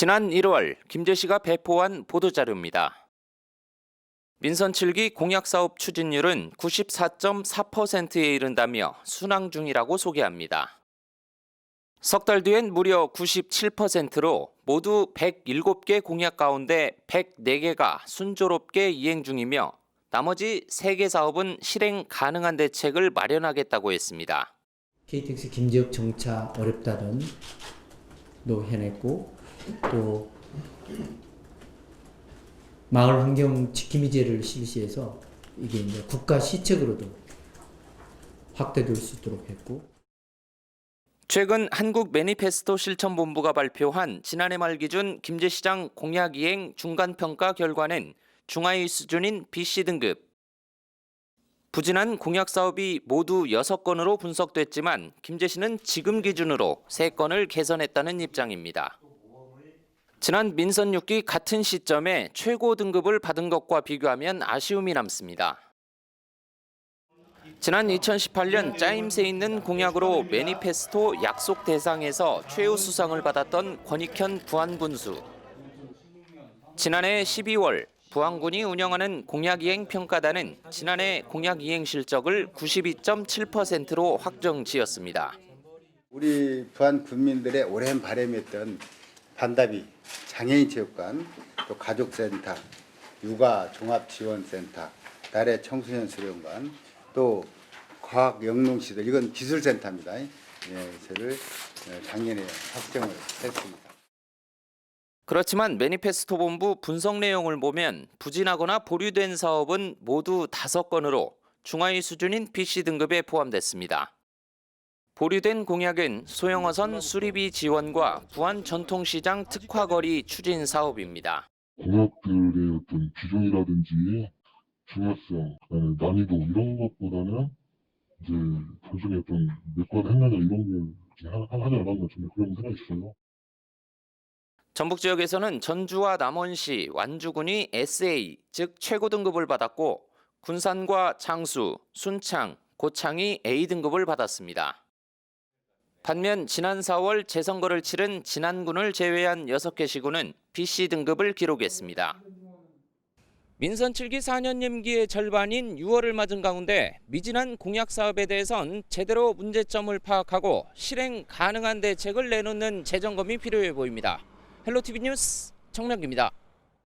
지난 1월 김제시가 배포한 보도자료입니다. 민선 7기 공약사업 추진율은 94.4%에 이른다며 순항 중이라고 소개합니다. 석 달 뒤엔 무려 97%로 모두 107개 공약 가운데 104개가 순조롭게 이행 중이며 나머지 3개 사업은 실행 가능한 대책을 마련하겠다고 했습니다. KTX 김지역 정차 어렵다는 도 해냈고 또 마을 환경 지킴이제를 실시해서 이게 이제 국가 시책으로도 확대될 수 있도록 했고 최근 한국 매니페스토 실천본부가 발표한 지난해 말 기준 김제시장 공약 이행 중간 평가 결과는 중하위 수준인 BC 등급. 부진한 공약 사업이 모두 6건으로 분석됐지만 김제시는 지금 기준으로 3건을 개선했다는 입장입니다. 지난 민선 6기 같은 시점에 최고 등급을 받은 것과 비교하면 아쉬움이 남습니다. 지난 2018년 짜임새 있는 공약으로 매니페스토 약속 대상에서 최우 수상을 받았던 권익현 부안군수. 지난해 12월 부안군이 운영하는 공약 이행 평가단은 지난해 공약 이행 실적을 92.7%로 확정 지었습니다. 우리 부안 군민들의 오랜 바람이었던 반다비 장애인 체육관, 또 가족센터, 육아 종합지원센터, 나래 청소년 수련관, 또 과학 영농시설 이건 기술센터입니다. 예, 저를 작년에 확정을 했습니다. 그렇지만 매니페스토 본부 분석 내용을 보면 부진하거나 보류된 사업은 모두 다섯 건으로 중하위 수준인 BC 등급에 포함됐습니다. 보류된 공약은 소형어선 수리비 지원과 부안 전통시장 특화거리 추진 사업입니다. 공약들의 어떤 비중이라든지 중요성, 난이도 이런 것보다는 이제 단순히 어떤 몇건 했느냐 이런 게 하- 하지 않았나 저는 그런 생각이 있어요. 전북 지역에서는 전주와 남원시, 완주군이 SA 즉 최고 등급을 받았고 군산과 장수, 순창, 고창이 A 등급을 받았습니다. 반면 지난 4월 재선거를 치른 진안군을 제외한 6개 시군은 BC 등급을 기록했습니다. 민선 7기 4년 임기의 절반인 6월을 맞은 가운데 미진한 공약 사업에 대해선 제대로 문제점을 파악하고 실행 가능한 대책을 내놓는 재점검이 필요해 보입니다. 헬로티비 뉴스 청명기입니다.